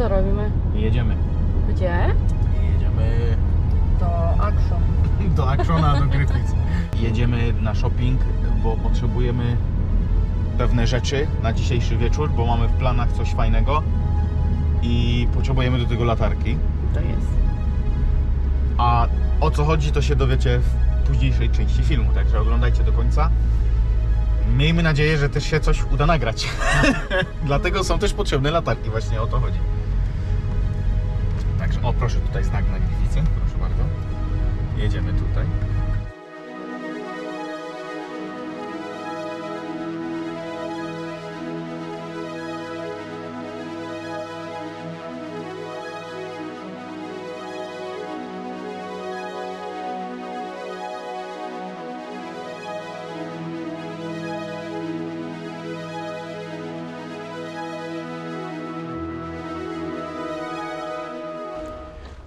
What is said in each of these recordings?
co robimy? Jedziemy. Gdzie? Jedziemy Do Action. do Actiona, do Griffiths. Jedziemy na shopping, bo potrzebujemy pewne rzeczy na dzisiejszy wieczór, bo mamy w planach coś fajnego i potrzebujemy do tego latarki. To jest. A o co chodzi, to się dowiecie w późniejszej części filmu, także oglądajcie do końca. Miejmy nadzieję, że też się coś uda nagrać. Dlatego są też potrzebne latarki, właśnie o to chodzi. Także, o proszę, tutaj znak na Gliwicy, proszę bardzo. Jedziemy tutaj.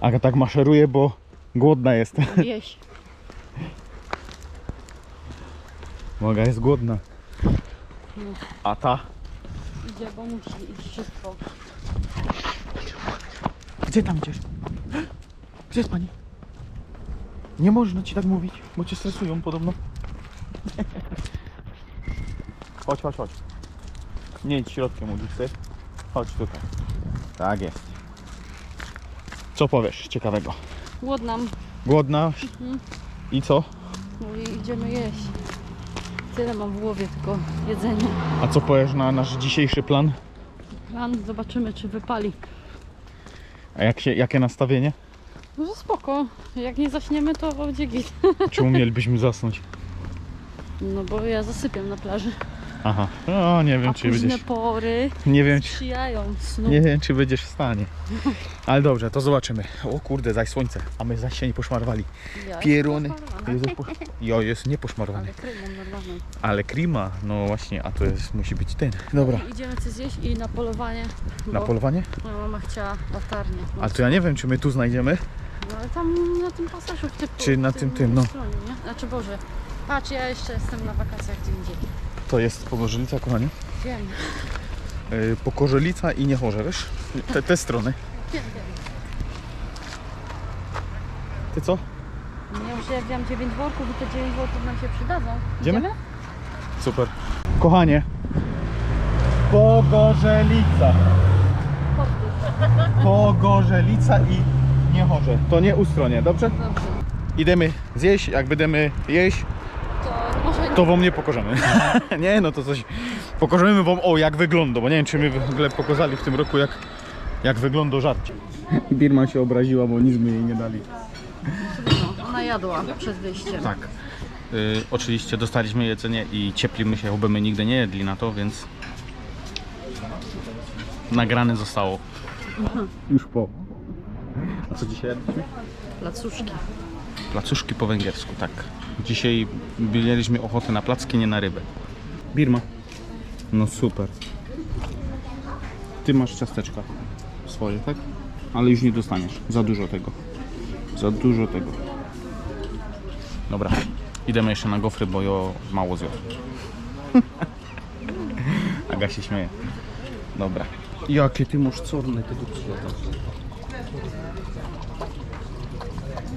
Aga tak maszeruje, bo głodna jest. Wieś. Moga jest głodna. A ta? Idzie, bo musi iść szybko. Gdzie tam idziesz? Gdzie jest pani? Nie można ci tak mówić, bo cię stresują podobno. Chodź, chodź, chodź. Nie idź środkiem ulicy. Chodź tutaj. Tak jest. Co powiesz ciekawego? Głodnam. Głodna? I co? No i idziemy jeść. Tyle mam w głowie, tylko jedzenie. A co powiesz na nasz dzisiejszy plan? Plan, zobaczymy czy wypali. A jak się, jakie nastawienie? No to spoko. Jak nie zaśniemy, to będzie git. Czy umielibyśmy zasnąć? No bo ja zasypiam na plaży. Aha. No nie wiem A czy późne będziesz. pory Nie wiem czy. sprzyjają snu. Nie wiem, czy będziesz w stanie. Ale dobrze, to zobaczymy. O kurde, zaś słońce, a my zaś się nie poszmarowali. Ja Pieruny. Jezu, posz... Jo, jest nieposzmarowany. Ale. Ale klima, no właśnie, a to jest, musi być ten. Dobra. Idziemy coś zjeść i na polowanie. Na polowanie? Moja mama chciała latarnię. No, Ale to ja nie wiem, czy my tu znajdziemy. no ale tam na tym pasażu w tym Czy na w tym, tym, no. stronie, nie? Znaczy Boże. Patrz, ja jeszcze jestem na wakacjach gdzie indziej. To jest Pogorzelica, kochani. Wiem, Yy, Pokorzelica i Niechorze, wiesz? Te, te strony. wiem, wiem. Ty co? Ja już wziąłem 9 worków i te 9 worków nam się przydadzą. Idziemy? Super. Kochanie. Pogorzelica. Pogorzelica i Niechorze. To nie ustronie, dobrze? Dobrze. Idziemy zjeść, jak będziemy jeść, To wam nie pokażemy. nie, no to coś. Pokażemy wam, o jak wygląda, bo nie wiem, czy my w ogóle pokazali w tym roku, jak, jak wygląda żarcie. Birma się obraziła, bo nic my jej nie dali. no, ona jadła przed wyjściem. Tak. Y, oczywiście dostaliśmy jedzenie i cieplimy się, bo my nigdy nie jedli na to, więc nagrane zostało. Już po. A co dzisiaj jedliśmy? Placuszki. Placuszki po węgiersku, tak. Dzisiaj mieliśmy ochotę na placki, nie na rybę. Birma. No super. Ty masz ciasteczka swoje, tak? Ale już nie dostaniesz. Za dużo tego. Za dużo tego. Dobra. Idziemy jeszcze na gofry, bo jo mało zjadł. Aga się śmieje. Dobra. Jakie ty masz corne tego przyjada.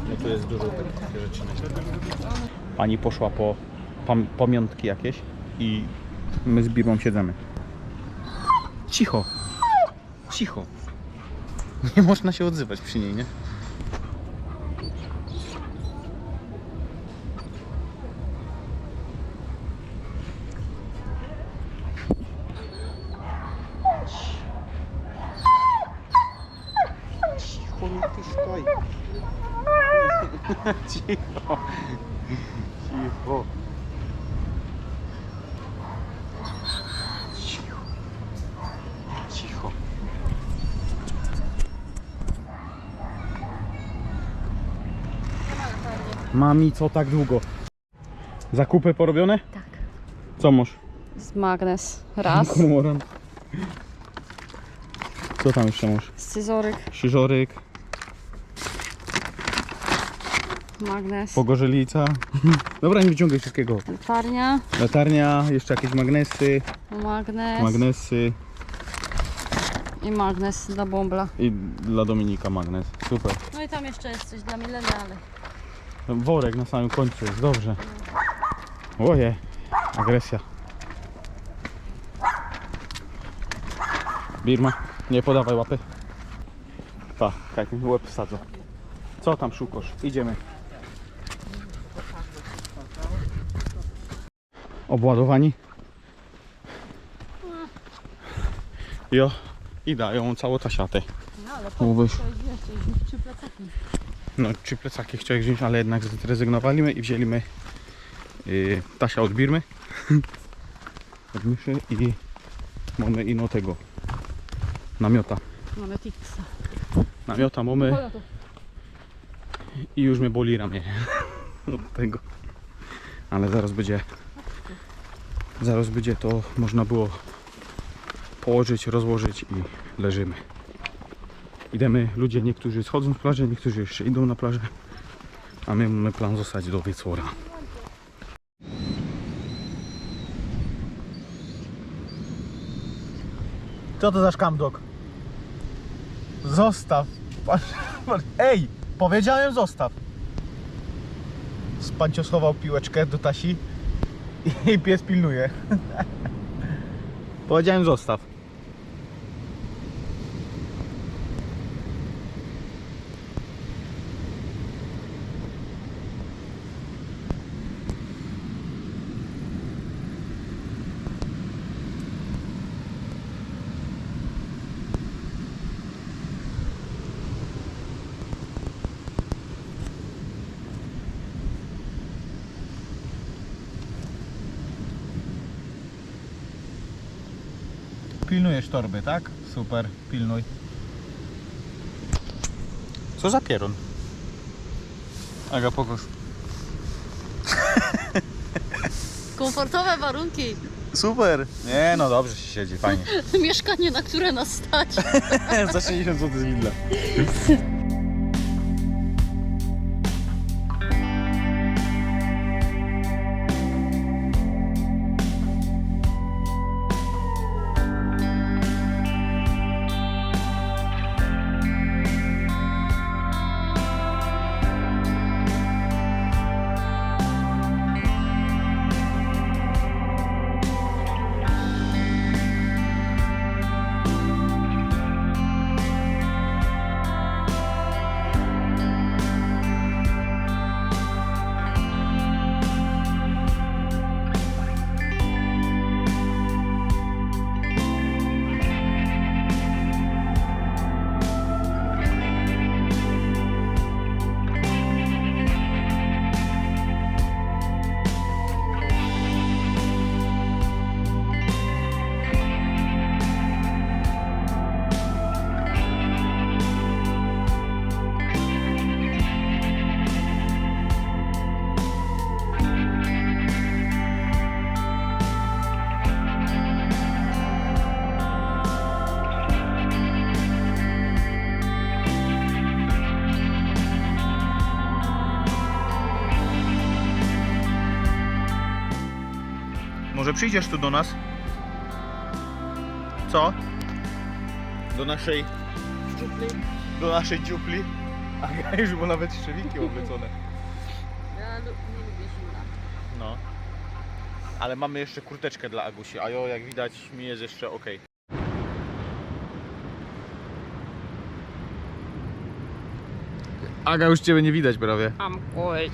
No to jest dużo takie rzeczy. Pani poszła po pam- pamiątki jakieś i my z Birmą siedzimy. Cicho. Cicho. Nie można się odzywać przy niej, nie? Cicho. Cicho. Cicho. Cicho. Mami, co tak długo? Zakupy porobione? Tak. Co masz? Z magnes. Raz. Kormoran. Co tam jeszcze masz? Scyzoryk. Krzyżoryk, Magnes. pogorzelica. Dobra, nie wyciągaj wszystkiego. Latarnia. Latarnia, jeszcze jakieś magnesy, Magnes. magnesy. I magnes dla bąbla. I dla Dominika magnes. Super. No i tam jeszcze jest coś dla Mileny, ale Worek na samym końcu jest dobrze. Oje, agresja. Birma, nie podawaj łapy. Pa, mi łeb wsadzą. Co tam szukasz? Idziemy. Obładowani. Jo, i dają całą tasiatę. no ale Mówisz. to jest jeszcze już trzy plecaki. No, trzy plecaki chciałem wziąć, ale jednak zrezygnowaliśmy i wzięliśmy yy, Tasia od Birmy. od myszy i mamy ino tego namiota. Mamy Tixa. Namiota mamy i już mnie boli ramię od tego. Ale zaraz będzie zaraz będzie to można było położyć, rozłożyć i leżymy. Idziemy, ludzie niektórzy schodzą z plaży, niektórzy jeszcze idą na plażę, a my mamy plan zostać do wieczora. Co to za szkamdok? Zostaw. Ej, powiedziałem zostaw. Spancio schował piłeczkę do Tasi i pies pilnuje. powiedziałem zostaw. Pilnujesz torby, tak? Super, pilnuj. Co za pieron? Aga, pokaż. Komfortowe warunki. Super! Nie, no dobrze się siedzi, fajnie. Mieszkanie, na które nas stać. Za 60 zł z Lidla. przyjdziesz tu do nas? Co? Do naszej... Do naszej dziupli? Aga już bo nawet szczewiki oblecone. Ja lu- nie lubię zimna. No. Ale mamy jeszcze kurteczkę dla Agusi, a jo, jak widać mi jest jeszcze ok. Aga już Ciebie nie widać prawie. Am oj.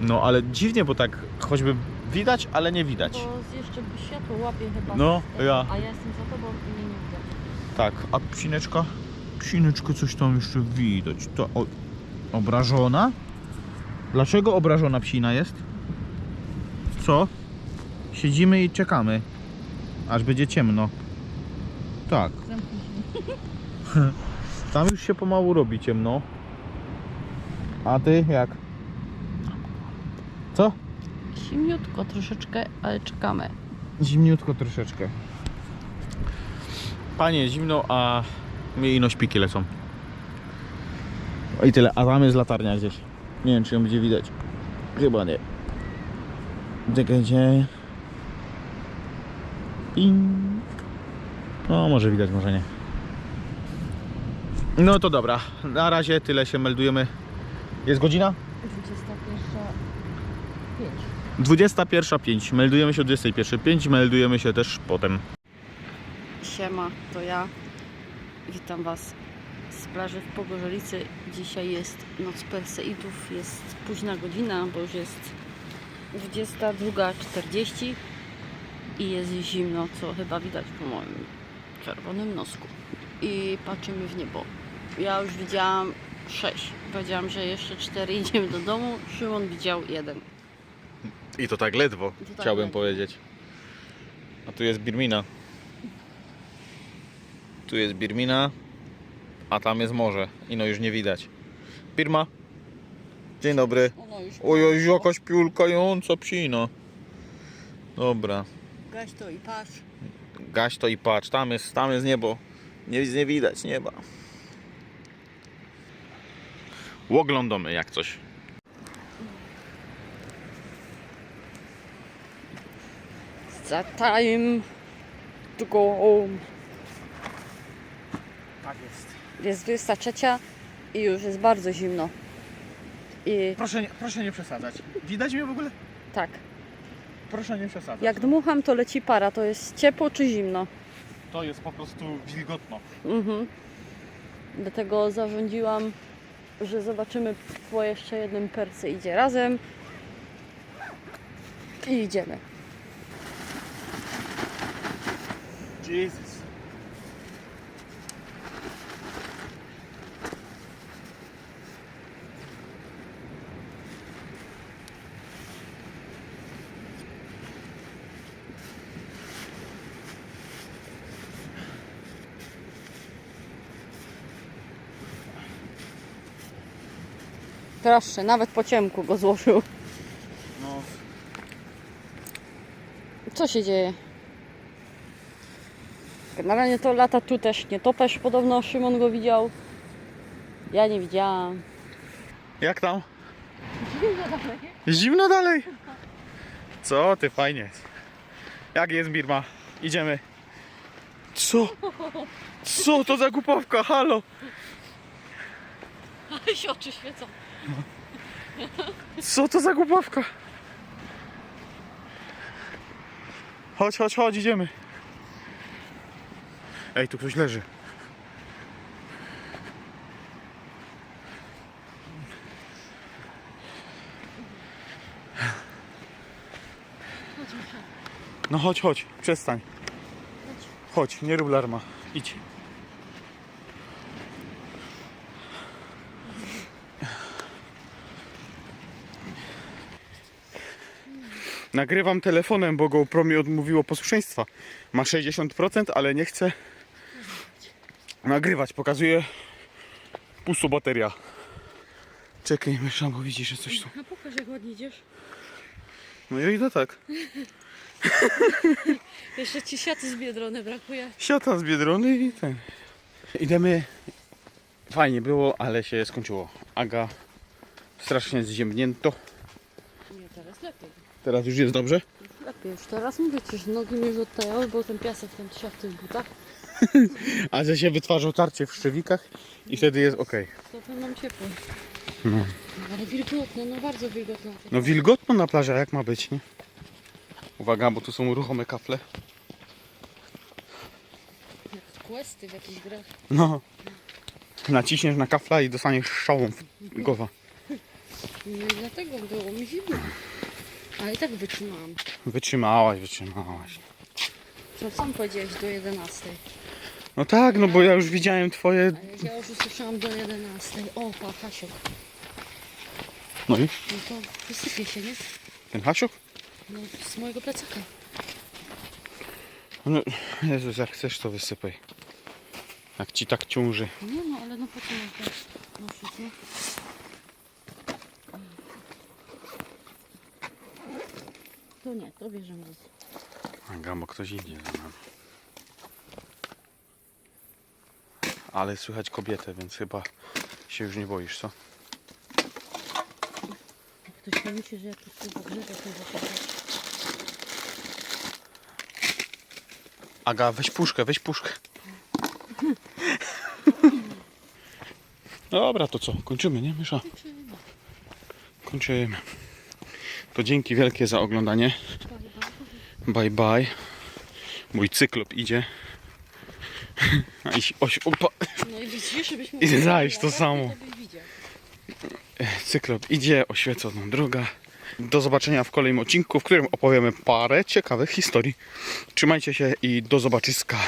No ale dziwnie, bo tak choćby widać, ale nie widać. Bo jeszcze światło łapie chyba. No, ja. A ja jestem za tobą i mnie nie widać. Tak, a psineczka? Psineczka coś tam jeszcze widać. To o, obrażona? Dlaczego obrażona psina jest? Co? Siedzimy i czekamy. Aż będzie ciemno. Tak. Zamknij się. Tam już się pomału robi ciemno. A ty jak? Zimniutko troszeczkę, ale czekamy. Zimniutko troszeczkę. Panie, zimno, a mi ino śpiki lecą. I tyle, a tam jest latarnia gdzieś. Nie wiem, czy ją będzie widać. Chyba nie. Czekajcie. Ping. No, może widać, może nie. No to dobra, na razie tyle się meldujemy. Jest godzina? 21.05. 21.05. Meldujemy się o 21.05, meldujemy się też potem. Siema, to ja. Witam Was z plaży w Pogorzelicy. Dzisiaj jest noc Perseidów, jest późna godzina, bo już jest 22.40 i jest zimno, co chyba widać po moim czerwonym nosku. I patrzymy w niebo. Ja już widziałam 6. Powiedziałam, że jeszcze 4 idziemy do domu. Szymon widział jeden. I to tak ledwo, I to tak chciałbym ledwo. powiedzieć. A tu jest Birmina. Tu jest Birmina, a tam jest morze. I no już nie widać. Birma. Dzień dobry. Ono już Oj, oj, jakaś piulkająca psina. Dobra. Gaś to i patrz. Gaś to i patrz, tam jest, tam jest niebo. Nic nie widać nieba. Oglądamy jak coś. It's that time to go home. Tak jest. Jest 23 i już jest bardzo zimno. I Proszę nie, proszę nie przesadzać. Widać mnie w ogóle? tak, Proszę nie przesadzać. jak dmucham to leci para, to jest ciepło czy zimno? To jest po prostu wilgotno. Mhm. Dlatego zarządziłam, że zobaczymy po jeszcze jednym perce idzie razem. I idziemy. Jesus. Proszę, nawet po ciemku go złożył. No, Co się dzieje? Generalnie to lata tu też nie topesz, podobno Szymon go widział. Ja nie widziałam. Jak tam? Zimno dalej. Co ty fajnie. Jak jest Birma? Idziemy. Co? Co to za głupawka? Halo? Ale się oczy świecą. Co to za głupawka? Chodź, chodź, chodź, idziemy. Ej, tu ktoś leży. No chodź, chodź, przestań. Chodź, nie rób larma. Idź. Nagrywam telefonem, bo GoPro mi odmówiło posłuszeństwa. Ma 60%, ale nie chce nagrywać. Pokazuje pusto bateria. Czekaj, mysza, bo widzisz, że coś tu. A pokaż jak ładnie idziesz. No i idę tak. Jeszcze ci siaty z Biedrony brakuje. Siata z Biedrony i ten. Idziemy. Fajnie było, ale się skończyło. Aga strasznie zziębnięto. Nie, teraz lepiej. Teraz już jest dobrze? Lepiej już teraz mówię ci, że nogi już odtajały, bo ten piasek ten trzeba w tych butach. A że się wytwarza tarcie w szczewikach i wtedy jest ok. To to mam ciepło. No. Ale wilgotne, no bardzo wilgotne. No wilgotno na plaży, a jak ma być, nie? Uwaga, bo tu są ruchome kafle. Jak questy w jakichś grach. No. Naciśniesz na kafla i dostaniesz strzałą w głowa. No i dlatego było mi zimno. Ale i tak wytrzymałam. Wytrzymałaś, wytrzymałaś. Co sam powiedziałeś do 11. No tak, no bo ja już widziałem twoje... A jak ja już usłyszałam do 11. O, pa, Hasiok. No i? No to wysypie się, nie? Ten hasiok? No, z mojego plecaka. No, Jezus, jak chcesz to wysypaj. Jak ci tak ciąży. Nie no, ale no po co mam to nosić, nie? To nie, to bierzemy. Aga, bo ktoś idzie za nami. Ale słychać kobietę, więc chyba się już nie boisz, co? Ktoś mi myśli, że jak to zagrzewa, to zapytać. Aga, weź puszkę, weź puszkę. Dobra, to co? Kończymy, nie, Mysza? Kończymy. To dzięki wielkie za oglądanie. Bye bye. Mój cyklop idzie. A i oś, opa, I widzisz, żebyśmy... I znaleźć to samo. cyklop idzie, oświecona droga. Do zobaczenia w kolejnym odcinku, w którym opowiemy parę ciekawych historii. Trzymajcie się i do zobaczyska.